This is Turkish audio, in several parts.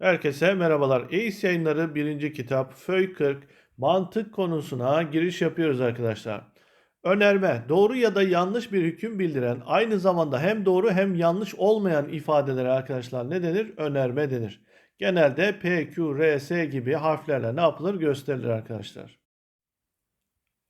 Herkese merhabalar. EİS yayınları 1. kitap Föy 40 mantık konusuna giriş yapıyoruz arkadaşlar. Önerme, doğru ya da yanlış bir hüküm bildiren, aynı zamanda hem doğru hem yanlış olmayan ifadelere arkadaşlar ne denir? Önerme denir. Genelde P, Q, R, S gibi harflerle ne yapılır gösterilir arkadaşlar.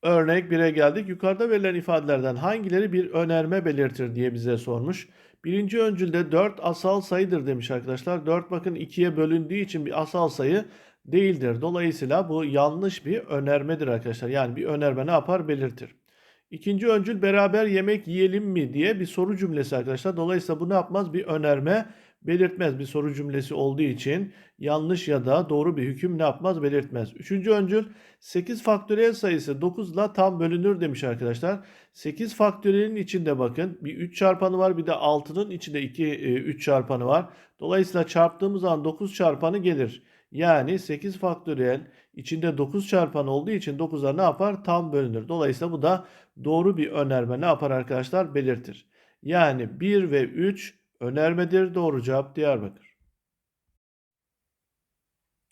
Örnek 1'e geldik. Yukarıda verilen ifadelerden hangileri bir önerme belirtir diye bize sormuş. Birinci öncülde 4 asal sayıdır demiş arkadaşlar. 4 bakın 2'ye bölündüğü için bir asal sayı değildir. Dolayısıyla bu yanlış bir önermedir arkadaşlar. Yani bir önerme ne yapar belirtir. İkinci öncül beraber yemek yiyelim mi diye bir soru cümlesi arkadaşlar. Dolayısıyla bu ne yapmaz? Bir önerme belirtmez. Bir soru cümlesi olduğu için yanlış ya da doğru bir hüküm ne yapmaz? Belirtmez. Üçüncü öncül 8 faktöriyel sayısı 9 ile tam bölünür demiş arkadaşlar. 8 faktöriyelin içinde bakın bir 3 çarpanı var bir de 6'nın içinde 2 3 çarpanı var. Dolayısıyla çarptığımız zaman 9 çarpanı gelir. Yani 8 faktöriyel içinde 9 çarpan olduğu için 9'a ne yapar? Tam bölünür. Dolayısıyla bu da doğru bir önerme ne yapar arkadaşlar? Belirtir. Yani 1 ve 3 önermedir. Doğru cevap Diyarbakır.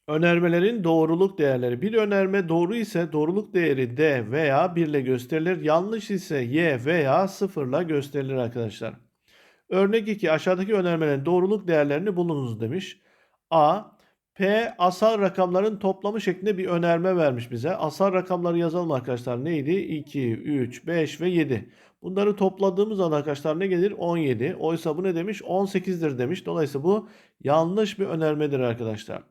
Önermelerin doğruluk değerleri. Bir önerme doğru ise doğruluk değeri D veya 1 ile gösterilir. Yanlış ise Y veya 0 ile gösterilir arkadaşlar. Örnek 2 aşağıdaki önermelerin doğruluk değerlerini bulunuz demiş. A. P asal rakamların toplamı şeklinde bir önerme vermiş bize. Asal rakamları yazalım arkadaşlar. Neydi? 2, 3, 5 ve 7. Bunları topladığımız zaman arkadaşlar ne gelir? 17. Oysa bu ne demiş? 18'dir demiş. Dolayısıyla bu yanlış bir önermedir arkadaşlar.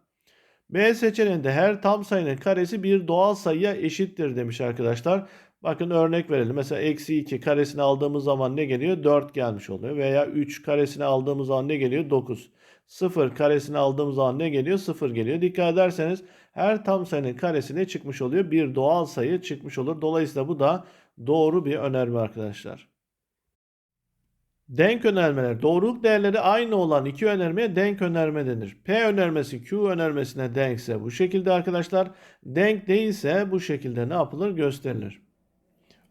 B seçeneğinde her tam sayının karesi bir doğal sayıya eşittir demiş arkadaşlar. Bakın örnek verelim. Mesela eksi 2 karesini aldığımız zaman ne geliyor? 4 gelmiş oluyor. Veya 3 karesini aldığımız zaman ne geliyor? 9. 0 karesini aldığımız zaman ne geliyor? 0 geliyor. Dikkat ederseniz her tam sayının karesi ne çıkmış oluyor? Bir doğal sayı çıkmış olur. Dolayısıyla bu da doğru bir önerme arkadaşlar. Denk önermeler. Doğruluk değerleri aynı olan iki önermeye denk önerme denir. P önermesi Q önermesine denkse bu şekilde arkadaşlar. Denk değilse bu şekilde ne yapılır gösterilir.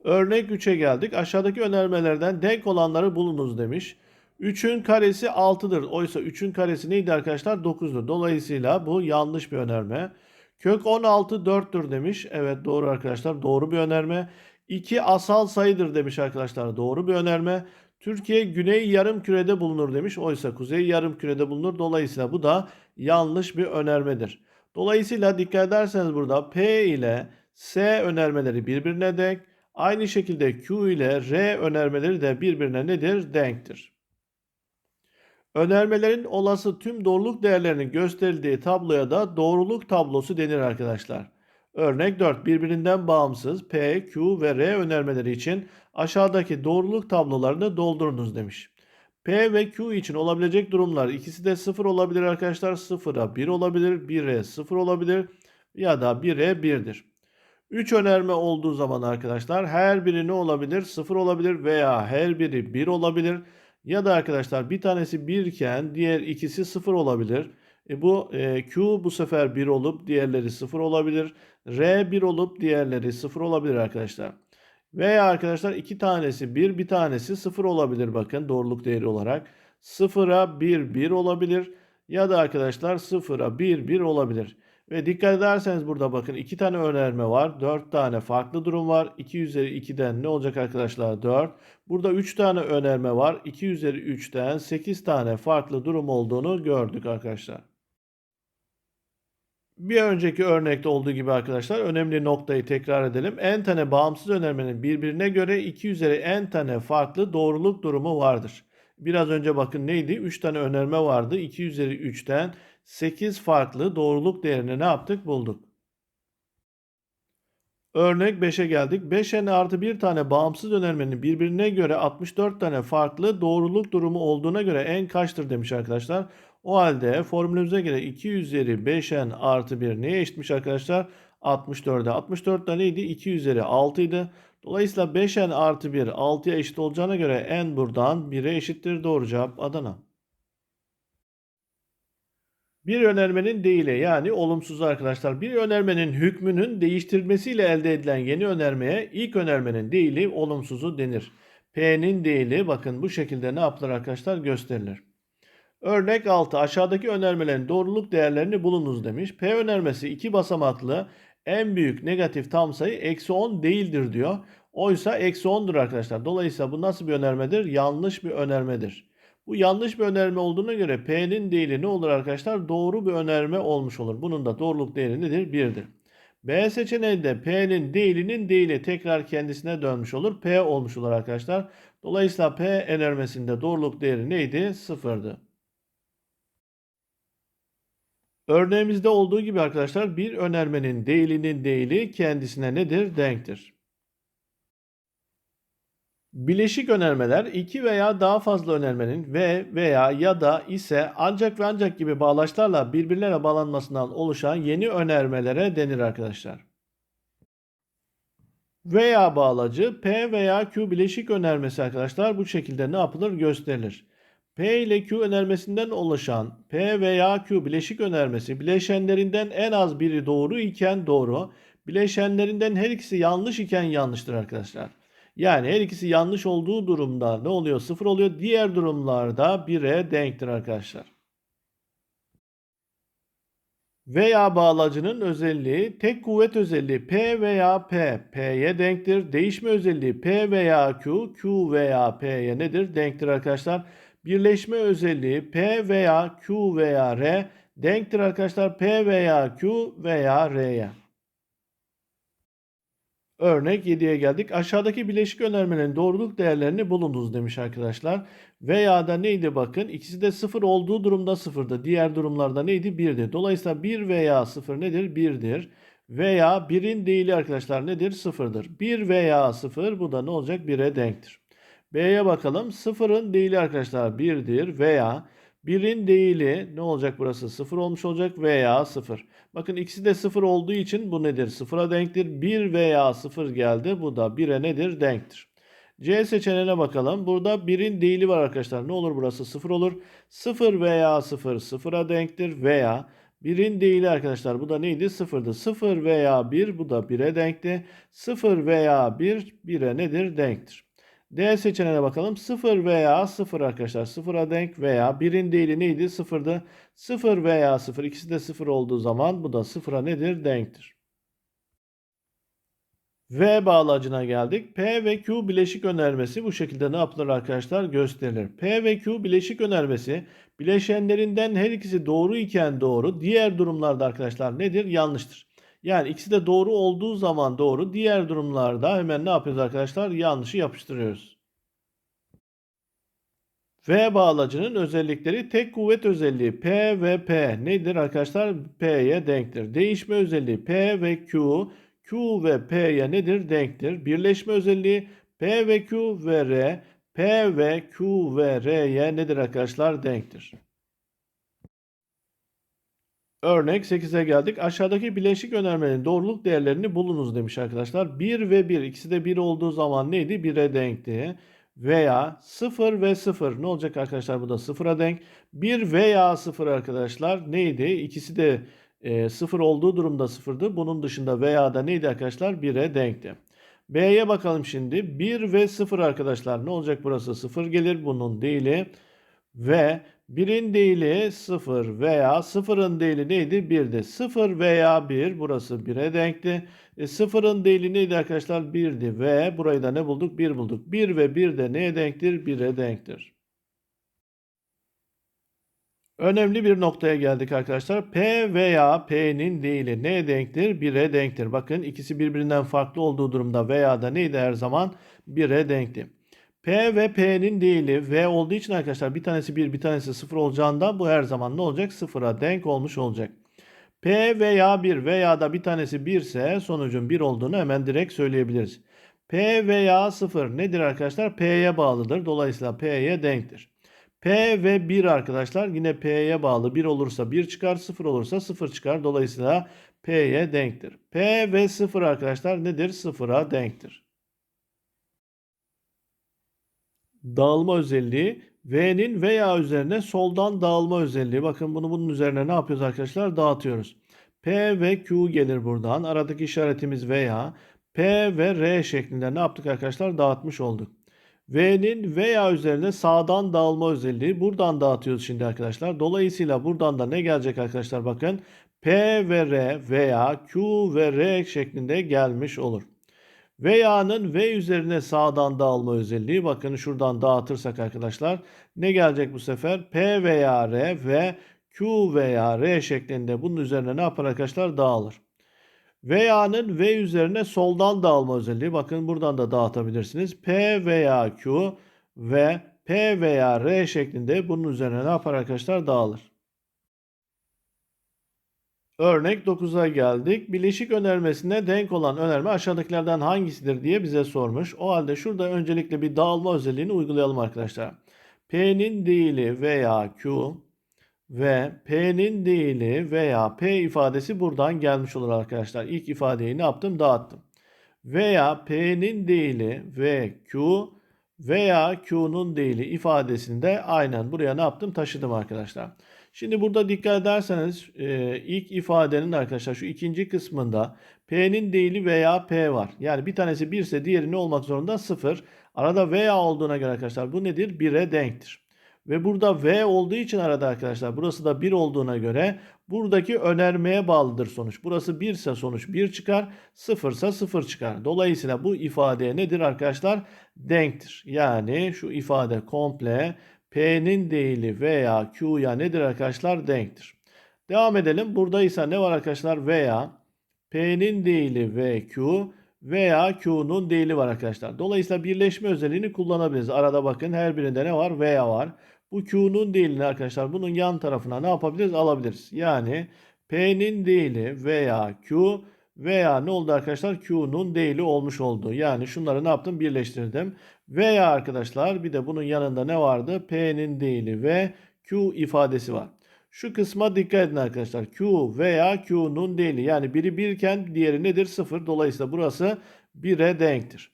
Örnek 3'e geldik. Aşağıdaki önermelerden denk olanları bulunuz demiş. 3'ün karesi 6'dır. Oysa 3'ün karesi neydi arkadaşlar? 9'dur. Dolayısıyla bu yanlış bir önerme. Kök 16 4'tür demiş. Evet doğru arkadaşlar. Doğru bir önerme. 2 asal sayıdır demiş arkadaşlar. Doğru bir önerme. Türkiye güney yarım kürede bulunur demiş. Oysa kuzey yarım kürede bulunur. Dolayısıyla bu da yanlış bir önermedir. Dolayısıyla dikkat ederseniz burada P ile S önermeleri birbirine denk. Aynı şekilde Q ile R önermeleri de birbirine nedir? Denktir. Önermelerin olası tüm doğruluk değerlerinin gösterildiği tabloya da doğruluk tablosu denir arkadaşlar. Örnek 4 birbirinden bağımsız P, Q ve R önermeleri için aşağıdaki doğruluk tablolarını doldurunuz demiş. P ve Q için olabilecek durumlar ikisi de 0 olabilir arkadaşlar. 0'a 1 olabilir, 1'e 0 olabilir ya da 1'e 1'dir. 3 önerme olduğu zaman arkadaşlar her biri ne olabilir? 0 olabilir veya her biri 1 olabilir. Ya da arkadaşlar bir tanesi 1 iken diğer ikisi 0 olabilir. E bu e, Q bu sefer 1 olup diğerleri 0 olabilir. R 1 olup diğerleri 0 olabilir arkadaşlar. Veya arkadaşlar iki tanesi 1 bir tanesi 0 olabilir bakın doğruluk değeri olarak. 0'a 1 1 olabilir. Ya da arkadaşlar 0'a 1 1 olabilir. Ve dikkat ederseniz burada bakın iki tane önerme var. 4 tane farklı durum var. 2 üzeri 2'den ne olacak arkadaşlar? 4. Burada 3 tane önerme var. 2 üzeri 3'ten 8 tane farklı durum olduğunu gördük arkadaşlar. Bir önceki örnekte olduğu gibi arkadaşlar önemli noktayı tekrar edelim. N tane bağımsız önermenin birbirine göre 2 üzeri n tane farklı doğruluk durumu vardır. Biraz önce bakın neydi? 3 tane önerme vardı. 2 üzeri 3'ten 8 farklı doğruluk değerini ne yaptık? Bulduk. Örnek 5'e geldik. 5n artı bir tane bağımsız önermenin birbirine göre 64 tane farklı doğruluk durumu olduğuna göre n kaçtır demiş arkadaşlar. O halde formülümüze göre 2 üzeri 5n artı 1 neye eşitmiş arkadaşlar? 64'e. 64 da neydi? 2 üzeri 6 idi. Dolayısıyla 5n artı 1 6'ya eşit olacağına göre n buradan 1'e eşittir. Doğru cevap Adana. Bir önermenin değili yani olumsuz arkadaşlar. Bir önermenin hükmünün değiştirilmesiyle elde edilen yeni önermeye ilk önermenin değili olumsuzu denir. P'nin değili bakın bu şekilde ne yapılır arkadaşlar gösterilir. Örnek 6 aşağıdaki önermelerin doğruluk değerlerini bulunuz demiş. P önermesi iki basamaklı en büyük negatif tam sayı eksi 10 değildir diyor. Oysa eksi 10'dur arkadaşlar. Dolayısıyla bu nasıl bir önermedir? Yanlış bir önermedir. Bu yanlış bir önerme olduğuna göre P'nin değili ne olur arkadaşlar? Doğru bir önerme olmuş olur. Bunun da doğruluk değeri nedir? 1'dir. B seçeneğinde P'nin değilinin değili tekrar kendisine dönmüş olur. P olmuş olur arkadaşlar. Dolayısıyla P önermesinde doğruluk değeri neydi? 0'dı. Örneğimizde olduğu gibi arkadaşlar bir önermenin değilinin değili kendisine nedir? Denktir. Bileşik önermeler iki veya daha fazla önermenin ve veya ya da ise ancak ve ancak gibi bağlaçlarla birbirlerine bağlanmasından oluşan yeni önermelere denir arkadaşlar. Veya bağlacı P veya Q bileşik önermesi arkadaşlar bu şekilde ne yapılır gösterilir. P ile Q önermesinden oluşan P veya Q bileşik önermesi bileşenlerinden en az biri doğru iken doğru, bileşenlerinden her ikisi yanlış iken yanlıştır arkadaşlar. Yani her ikisi yanlış olduğu durumda ne oluyor? Sıfır oluyor. Diğer durumlarda 1'e denktir arkadaşlar. Veya bağlacının özelliği tek kuvvet özelliği P veya P, P'ye denktir. Değişme özelliği P veya Q, Q veya P'ye nedir? Denktir arkadaşlar. Birleşme özelliği P veya Q veya R denktir arkadaşlar. P veya Q veya R'ye. Örnek 7'ye geldik. Aşağıdaki bileşik önermenin doğruluk değerlerini bulunuz demiş arkadaşlar. Veya da neydi bakın. İkisi de 0 olduğu durumda 0'dı. Diğer durumlarda neydi? 1'di. Dolayısıyla 1 veya 0 nedir? 1'dir. Veya 1'in değili arkadaşlar nedir? 0'dır. 1 veya 0 bu da ne olacak? 1'e denktir. B'ye bakalım. 0'ın değili arkadaşlar 1'dir veya 1'in değili ne olacak burası? 0 olmuş olacak veya 0. Bakın ikisi de 0 olduğu için bu nedir? 0'a denktir. 1 veya 0 geldi. Bu da 1'e nedir? Denktir. C seçeneğine bakalım. Burada 1'in değili var arkadaşlar. Ne olur burası? 0 olur. 0 veya 0 0'a denktir veya 1'in değili arkadaşlar bu da neydi? 0'dı. 0 veya 1 bu da 1'e denkti. 0 veya 1 1'e nedir? Denktir. D seçeneğine bakalım. 0 veya 0 arkadaşlar. 0'a denk veya 1'in değili neydi? 0'dı. 0 veya 0 ikisi de 0 olduğu zaman bu da 0'a nedir? Denktir. V bağlacına geldik. P ve Q bileşik önermesi bu şekilde ne yapılır arkadaşlar? Gösterilir. P ve Q bileşik önermesi bileşenlerinden her ikisi doğru iken doğru. Diğer durumlarda arkadaşlar nedir? Yanlıştır. Yani ikisi de doğru olduğu zaman doğru. Diğer durumlarda hemen ne yapıyoruz arkadaşlar? Yanlışı yapıştırıyoruz. V bağlacının özellikleri tek kuvvet özelliği P ve P nedir arkadaşlar? P'ye denktir. Değişme özelliği P ve Q, Q ve P'ye nedir? Denktir. Birleşme özelliği P ve Q ve R, P ve Q ve R'ye nedir arkadaşlar? Denktir. Örnek 8'e geldik. Aşağıdaki bileşik önermenin doğruluk değerlerini bulunuz demiş arkadaşlar. 1 ve 1 ikisi de 1 olduğu zaman neydi? 1'e denkti. Veya 0 ve 0 ne olacak arkadaşlar bu da 0'a denk. 1 veya 0 arkadaşlar neydi? İkisi de e, 0 olduğu durumda 0'dı. Bunun dışında veya da neydi arkadaşlar? 1'e denkti. B'ye bakalım şimdi. 1 ve 0 arkadaşlar ne olacak burası? 0 gelir bunun değili. Ve 1'in değili 0 veya 0'ın değili neydi? 1'di. 0 veya 1 burası 1'e denkti. E, 0'ın değili neydi arkadaşlar? 1'di ve burayı da ne bulduk? 1 bulduk. 1 ve 1 de neye denktir? 1'e denktir. Önemli bir noktaya geldik arkadaşlar. P veya P'nin değili neye denktir? 1'e denktir. Bakın ikisi birbirinden farklı olduğu durumda veya da neydi her zaman? 1'e denkti. P ve P'nin değili V olduğu için arkadaşlar bir tanesi 1 bir tanesi 0 olacağından bu her zaman ne olacak? 0'a denk olmuş olacak. P veya 1 veya da bir tanesi 1 ise sonucun 1 olduğunu hemen direkt söyleyebiliriz. P veya 0 nedir arkadaşlar? P'ye bağlıdır. Dolayısıyla P'ye denktir. P ve 1 arkadaşlar yine P'ye bağlı. 1 olursa 1 çıkar, 0 olursa 0 çıkar. Dolayısıyla P'ye denktir. P ve 0 arkadaşlar nedir? 0'a denktir. Dağılma özelliği V'nin veya üzerine soldan dağılma özelliği. Bakın bunu bunun üzerine ne yapıyoruz arkadaşlar? Dağıtıyoruz. P ve Q gelir buradan. Aradaki işaretimiz veya. P ve R şeklinde ne yaptık arkadaşlar? Dağıtmış olduk. V'nin veya üzerine sağdan dağılma özelliği buradan dağıtıyoruz şimdi arkadaşlar. Dolayısıyla buradan da ne gelecek arkadaşlar bakın. P ve R veya Q ve R şeklinde gelmiş olur. Veya'nın V üzerine sağdan dağılma özelliği bakın şuradan dağıtırsak arkadaşlar ne gelecek bu sefer? P veya R ve Q veya R şeklinde bunun üzerine ne yapar arkadaşlar? Dağılır. Veya'nın V üzerine soldan dağılma özelliği bakın buradan da dağıtabilirsiniz. P veya Q ve P veya R şeklinde bunun üzerine ne yapar arkadaşlar? Dağılır. Örnek 9'a geldik. Bileşik önermesine denk olan önerme aşağıdakilerden hangisidir diye bize sormuş. O halde şurada öncelikle bir dağılma özelliğini uygulayalım arkadaşlar. P'nin değili veya Q ve P'nin değili veya P ifadesi buradan gelmiş olur arkadaşlar. İlk ifadeyi ne yaptım? Dağıttım. Veya P'nin değili ve Q veya Q'nun değili ifadesini de aynen buraya ne yaptım? Taşıdım arkadaşlar. Şimdi burada dikkat ederseniz e, ilk ifadenin arkadaşlar şu ikinci kısmında P'nin değili veya P var. Yani bir tanesi 1 ise diğeri ne olmak zorunda? 0. Arada veya olduğuna göre arkadaşlar bu nedir? 1'e denktir. Ve burada V olduğu için arada arkadaşlar burası da 1 olduğuna göre buradaki önermeye bağlıdır sonuç. Burası 1 ise sonuç 1 çıkar, 0 ise 0 çıkar. Dolayısıyla bu ifade nedir arkadaşlar? Denktir. Yani şu ifade komple P'nin değili veya Q'ya nedir arkadaşlar? Denktir. Devam edelim. Burada ise ne var arkadaşlar? Veya P'nin değili ve veya Q'nun değili var arkadaşlar. Dolayısıyla birleşme özelliğini kullanabiliriz. Arada bakın her birinde ne var? Veya var. Bu Q'nun değilini arkadaşlar bunun yan tarafına ne yapabiliriz? Alabiliriz. Yani P'nin değili veya Q veya ne oldu arkadaşlar? Q'nun değili olmuş oldu. Yani şunları ne yaptım? Birleştirdim. Veya arkadaşlar bir de bunun yanında ne vardı? P'nin değili ve Q ifadesi var. Şu kısma dikkat edin arkadaşlar. Q veya Q'nun değili. Yani biri 1 iken diğeri nedir? 0. Dolayısıyla burası 1'e denktir.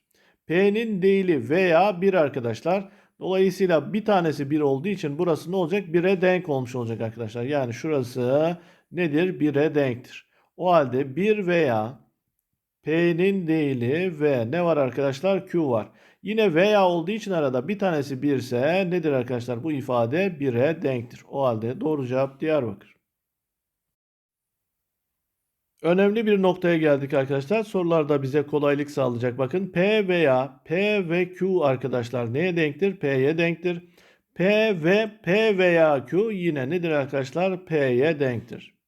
P'nin değili veya 1 arkadaşlar. Dolayısıyla bir tanesi 1 olduğu için burası ne olacak? 1'e denk olmuş olacak arkadaşlar. Yani şurası nedir? 1'e denktir. O halde 1 veya P'nin değili ve ne var arkadaşlar? Q var. Yine veya olduğu için arada bir tanesi 1 ise nedir arkadaşlar? Bu ifade 1'e denktir. O halde doğru cevap Diyarbakır. Önemli bir noktaya geldik arkadaşlar. Sorularda bize kolaylık sağlayacak. Bakın P veya P ve Q arkadaşlar neye denktir? P'ye denktir. P ve P veya Q yine nedir arkadaşlar? P'ye denktir.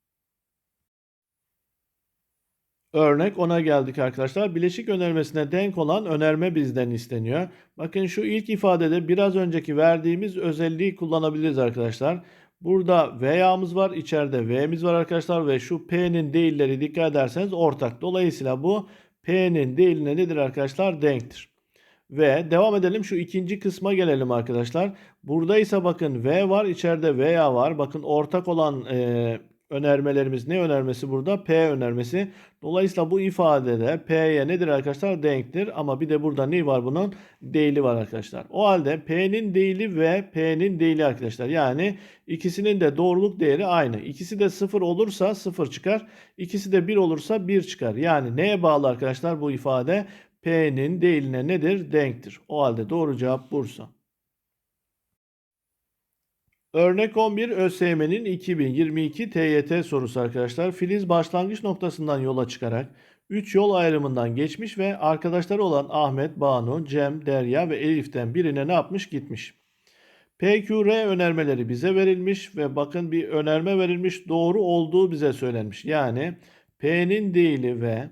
Örnek ona geldik arkadaşlar. Bileşik önermesine denk olan önerme bizden isteniyor. Bakın şu ilk ifadede biraz önceki verdiğimiz özelliği kullanabiliriz arkadaşlar. Burada veya'mız var. içeride v'miz var arkadaşlar. Ve şu p'nin değilleri dikkat ederseniz ortak. Dolayısıyla bu p'nin değiline nedir arkadaşlar? Denktir. Ve devam edelim şu ikinci kısma gelelim arkadaşlar. Burada ise bakın v var. içeride veya var. Bakın ortak olan e, önermelerimiz ne önermesi burada? P önermesi. Dolayısıyla bu ifadede P'ye nedir arkadaşlar? Denktir. Ama bir de burada ne var bunun? Değili var arkadaşlar. O halde P'nin değili ve P'nin değili arkadaşlar. Yani ikisinin de doğruluk değeri aynı. İkisi de 0 olursa 0 çıkar. İkisi de 1 olursa 1 çıkar. Yani neye bağlı arkadaşlar bu ifade? P'nin değiline nedir? Denktir. O halde doğru cevap Bursa. Örnek 11 ÖSYM'nin 2022 TYT sorusu arkadaşlar. Filiz başlangıç noktasından yola çıkarak 3 yol ayrımından geçmiş ve arkadaşları olan Ahmet, Banu, Cem, Derya ve Elif'ten birine ne yapmış gitmiş. PQR önermeleri bize verilmiş ve bakın bir önerme verilmiş doğru olduğu bize söylenmiş. Yani P'nin değili ve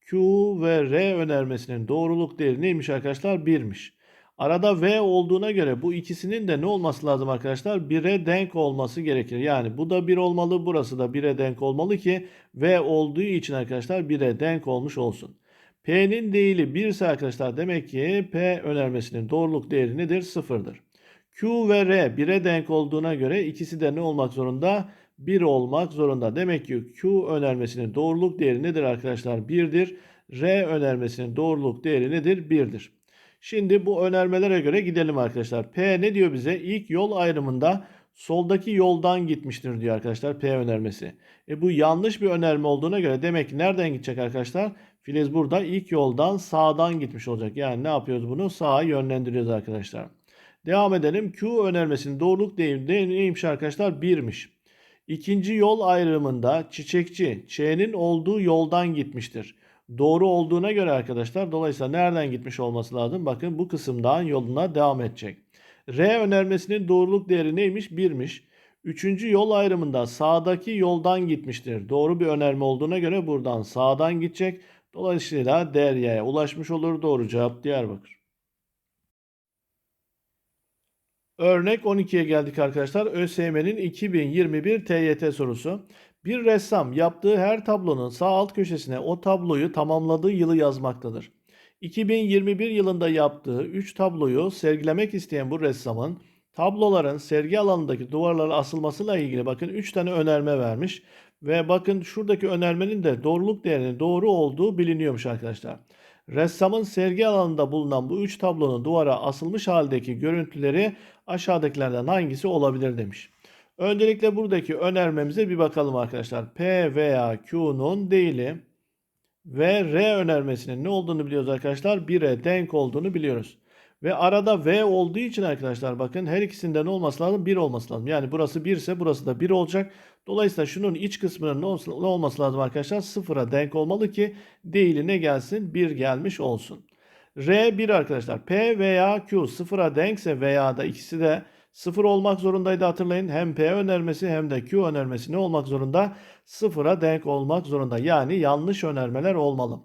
Q ve R önermesinin doğruluk değeri neymiş arkadaşlar? 1'miş. Arada V olduğuna göre bu ikisinin de ne olması lazım arkadaşlar? 1'e denk olması gerekir. Yani bu da 1 olmalı, burası da 1'e denk olmalı ki V olduğu için arkadaşlar 1'e denk olmuş olsun. P'nin değili 1 ise arkadaşlar demek ki P önermesinin doğruluk değeri nedir? 0'dır. Q ve R 1'e denk olduğuna göre ikisi de ne olmak zorunda? 1 olmak zorunda. Demek ki Q önermesinin doğruluk değeri nedir arkadaşlar? 1'dir. R önermesinin doğruluk değeri nedir? 1'dir. Şimdi bu önermelere göre gidelim arkadaşlar. P ne diyor bize? İlk yol ayrımında soldaki yoldan gitmiştir diyor arkadaşlar P önermesi. E bu yanlış bir önerme olduğuna göre demek ki nereden gidecek arkadaşlar? Filiz burada ilk yoldan sağdan gitmiş olacak. Yani ne yapıyoruz bunu? Sağa yönlendiriyoruz arkadaşlar. Devam edelim. Q önermesinin doğruluk değeri neymiş arkadaşlar? 1'miş. İkinci yol ayrımında çiçekçi Ç'nin olduğu yoldan gitmiştir. Doğru olduğuna göre arkadaşlar dolayısıyla nereden gitmiş olması lazım? Bakın bu kısımdan yoluna devam edecek. R önermesinin doğruluk değeri neymiş? 1'miş. Üçüncü yol ayrımında sağdaki yoldan gitmiştir. Doğru bir önerme olduğuna göre buradan sağdan gidecek. Dolayısıyla Derya'ya ulaşmış olur. Doğru cevap Diyarbakır. Örnek 12'ye geldik arkadaşlar. ÖSYM'nin 2021 TYT sorusu. Bir ressam yaptığı her tablonun sağ alt köşesine o tabloyu tamamladığı yılı yazmaktadır. 2021 yılında yaptığı 3 tabloyu sergilemek isteyen bu ressamın tabloların sergi alanındaki duvarlara asılmasıyla ilgili bakın 3 tane önerme vermiş. Ve bakın şuradaki önermenin de doğruluk değerinin doğru olduğu biliniyormuş arkadaşlar. Ressamın sergi alanında bulunan bu 3 tablonun duvara asılmış haldeki görüntüleri aşağıdakilerden hangisi olabilir demiş. Öncelikle buradaki önermemize bir bakalım arkadaşlar. P veya Q'nun değili ve R önermesinin ne olduğunu biliyoruz arkadaşlar. 1'e denk olduğunu biliyoruz. Ve arada V olduğu için arkadaşlar bakın her ikisinde ne olması lazım? 1 olması lazım. Yani burası 1 ise burası da 1 olacak. Dolayısıyla şunun iç kısmının ne olması lazım arkadaşlar? 0'a denk olmalı ki değili ne gelsin? 1 gelmiş olsun. R 1 arkadaşlar. P veya Q 0'a denkse veya da ikisi de 0 olmak zorundaydı hatırlayın. Hem P önermesi hem de Q önermesi ne olmak zorunda? 0'a denk olmak zorunda. Yani yanlış önermeler olmalı.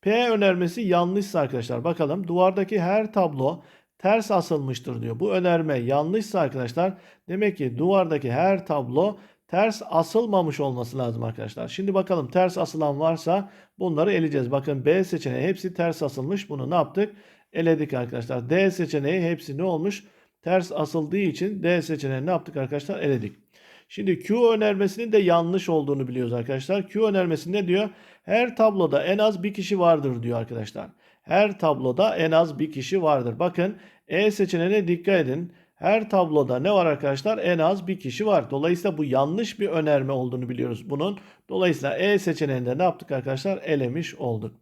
P önermesi yanlışsa arkadaşlar bakalım duvardaki her tablo ters asılmıştır diyor. Bu önerme yanlışsa arkadaşlar demek ki duvardaki her tablo ters asılmamış olması lazım arkadaşlar. Şimdi bakalım ters asılan varsa bunları eleyeceğiz. Bakın B seçeneği hepsi ters asılmış. Bunu ne yaptık? Eledik arkadaşlar. D seçeneği hepsi ne olmuş? Ters asıldığı için D seçeneğini ne yaptık arkadaşlar? Eledik. Şimdi Q önermesinin de yanlış olduğunu biliyoruz arkadaşlar. Q önermesi ne diyor? Her tabloda en az bir kişi vardır diyor arkadaşlar. Her tabloda en az bir kişi vardır. Bakın E seçeneğine dikkat edin. Her tabloda ne var arkadaşlar? En az bir kişi var. Dolayısıyla bu yanlış bir önerme olduğunu biliyoruz bunun. Dolayısıyla E seçeneğinde ne yaptık arkadaşlar? Elemiş olduk.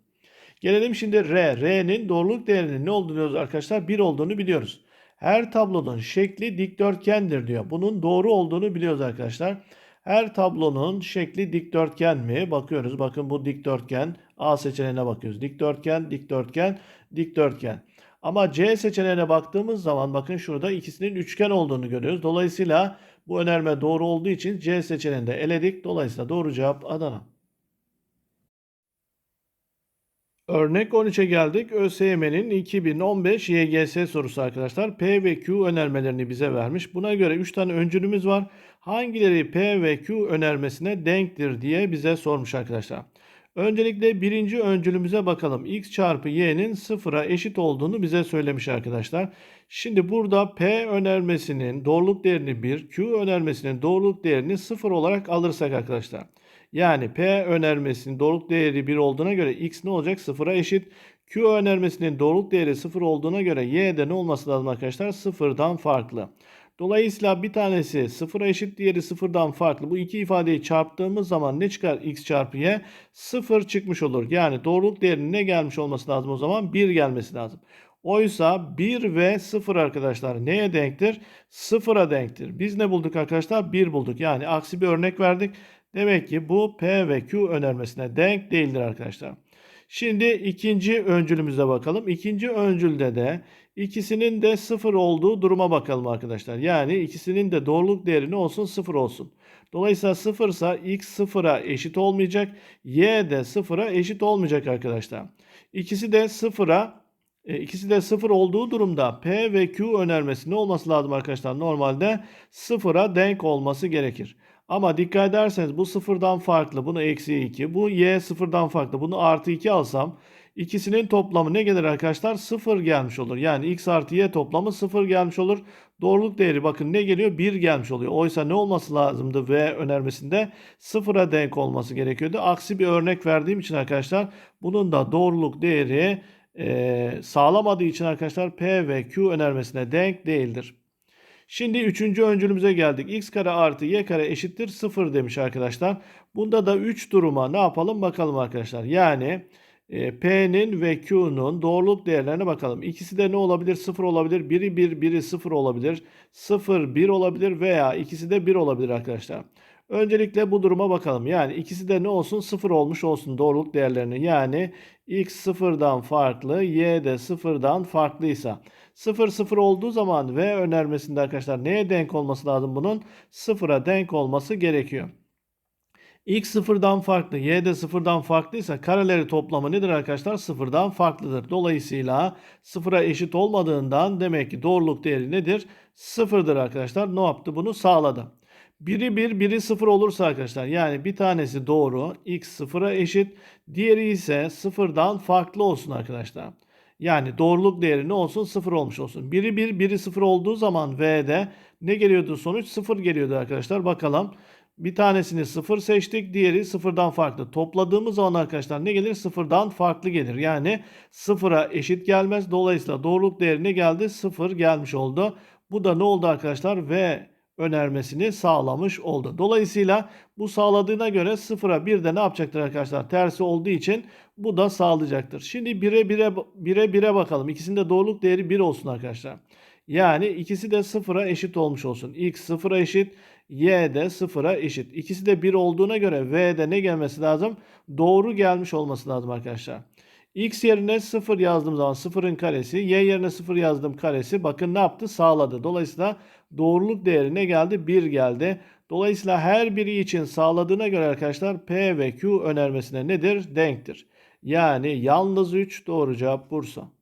Gelelim şimdi R. R'nin doğruluk değerinin ne olduğunu biliyoruz arkadaşlar? 1 olduğunu biliyoruz. Her tablonun şekli dikdörtgendir diyor. Bunun doğru olduğunu biliyoruz arkadaşlar. Her tablonun şekli dikdörtgen mi? Bakıyoruz. Bakın bu dikdörtgen. A seçeneğine bakıyoruz. Dikdörtgen, dikdörtgen, dikdörtgen. Ama C seçeneğine baktığımız zaman bakın şurada ikisinin üçgen olduğunu görüyoruz. Dolayısıyla bu önerme doğru olduğu için C seçeneğinde eledik. Dolayısıyla doğru cevap Adana. Örnek 13'e geldik. ÖSYM'nin 2015 YGS sorusu arkadaşlar. P ve Q önermelerini bize vermiş. Buna göre 3 tane öncülümüz var. Hangileri P ve Q önermesine denktir diye bize sormuş arkadaşlar. Öncelikle birinci öncülümüze bakalım. X çarpı Y'nin sıfıra eşit olduğunu bize söylemiş arkadaşlar. Şimdi burada P önermesinin doğruluk değerini 1, Q önermesinin doğruluk değerini 0 olarak alırsak arkadaşlar. Yani P önermesinin doğruluk değeri 1 olduğuna göre X ne olacak? 0'a eşit. Q önermesinin doğruluk değeri 0 olduğuna göre Y de ne olması lazım arkadaşlar? 0'dan farklı. Dolayısıyla bir tanesi 0'a eşit diğeri 0'dan farklı. Bu iki ifadeyi çarptığımız zaman ne çıkar x çarpı y? 0 çıkmış olur. Yani doğruluk değerinin ne gelmiş olması lazım o zaman? 1 gelmesi lazım. Oysa 1 ve 0 arkadaşlar neye denktir? 0'a denktir. Biz ne bulduk arkadaşlar? 1 bulduk. Yani aksi bir örnek verdik. Demek ki bu P ve Q önermesine denk değildir arkadaşlar. Şimdi ikinci öncülümüze bakalım. İkinci öncülde de ikisinin de sıfır olduğu duruma bakalım arkadaşlar. Yani ikisinin de doğruluk değeri ne olsun? Sıfır olsun. Dolayısıyla sıfırsa x sıfıra eşit olmayacak. Y de sıfıra eşit olmayacak arkadaşlar. İkisi de sıfıra e, ikisi de sıfır olduğu durumda P ve Q önermesi ne olması lazım arkadaşlar? Normalde sıfıra denk olması gerekir. Ama dikkat ederseniz bu sıfırdan farklı. Bunu eksi 2. Bu y sıfırdan farklı. Bunu artı 2 alsam ikisinin toplamı ne gelir arkadaşlar? Sıfır gelmiş olur. Yani x artı y toplamı sıfır gelmiş olur. Doğruluk değeri bakın ne geliyor? 1 gelmiş oluyor. Oysa ne olması lazımdı V önermesinde? Sıfıra denk olması gerekiyordu. Aksi bir örnek verdiğim için arkadaşlar bunun da doğruluk değeri e, sağlamadığı için arkadaşlar P ve Q önermesine denk değildir. Şimdi üçüncü öncülümüze geldik. x kare artı y kare eşittir 0 demiş arkadaşlar. Bunda da 3 duruma ne yapalım bakalım arkadaşlar. Yani E, P'nin ve Q'nun doğruluk değerlerine bakalım. İkisi de ne olabilir? 0 olabilir. Biri 1, biri 0 olabilir. 0, 1 olabilir veya ikisi de 1 olabilir arkadaşlar. Öncelikle bu duruma bakalım. Yani ikisi de ne olsun? 0 olmuş olsun doğruluk değerlerini. Yani x sıfırdan farklı, y de sıfırdan farklıysa. 0 0 olduğu zaman v önermesinde arkadaşlar neye denk olması lazım bunun? Sıfıra denk olması gerekiyor. X sıfırdan farklı, y de sıfırdan farklıysa kareleri toplamı nedir arkadaşlar? Sıfırdan farklıdır. Dolayısıyla sıfıra eşit olmadığından demek ki doğruluk değeri nedir? Sıfırdır arkadaşlar. Ne yaptı? Bunu sağladı. Biri 1, biri 0 olursa arkadaşlar yani bir tanesi doğru x sıfıra eşit. Diğeri ise sıfırdan farklı olsun arkadaşlar. Yani doğruluk değeri ne olsun? 0 olmuş olsun. Biri 1, biri 0 olduğu zaman V'de ne geliyordu sonuç? 0 geliyordu arkadaşlar. Bakalım. Bir tanesini 0 seçtik. Diğeri sıfırdan farklı. Topladığımız zaman arkadaşlar ne gelir? Sıfırdan farklı gelir. Yani sıfıra eşit gelmez. Dolayısıyla doğruluk değeri ne geldi? 0 gelmiş oldu. Bu da ne oldu arkadaşlar? V önermesini sağlamış oldu. Dolayısıyla bu sağladığına göre sıfıra 1'de ne yapacaktır arkadaşlar? Tersi olduğu için bu da sağlayacaktır. Şimdi 1'e 1'e 1'e 1'e bakalım. İkisinde doğruluk değeri 1 olsun arkadaşlar. Yani ikisi de sıfıra eşit olmuş olsun. X sıfıra eşit, Y de sıfıra eşit. İkisi de 1 olduğuna göre V'de ne gelmesi lazım? Doğru gelmiş olması lazım arkadaşlar. X yerine 0 yazdığım zaman 0'ın karesi, Y yerine 0 yazdığım karesi bakın ne yaptı? Sağladı. Dolayısıyla doğruluk değeri ne geldi? 1 geldi. Dolayısıyla her biri için sağladığına göre arkadaşlar P ve Q önermesine nedir? Denktir. Yani yalnız 3 doğru cevap Bursa.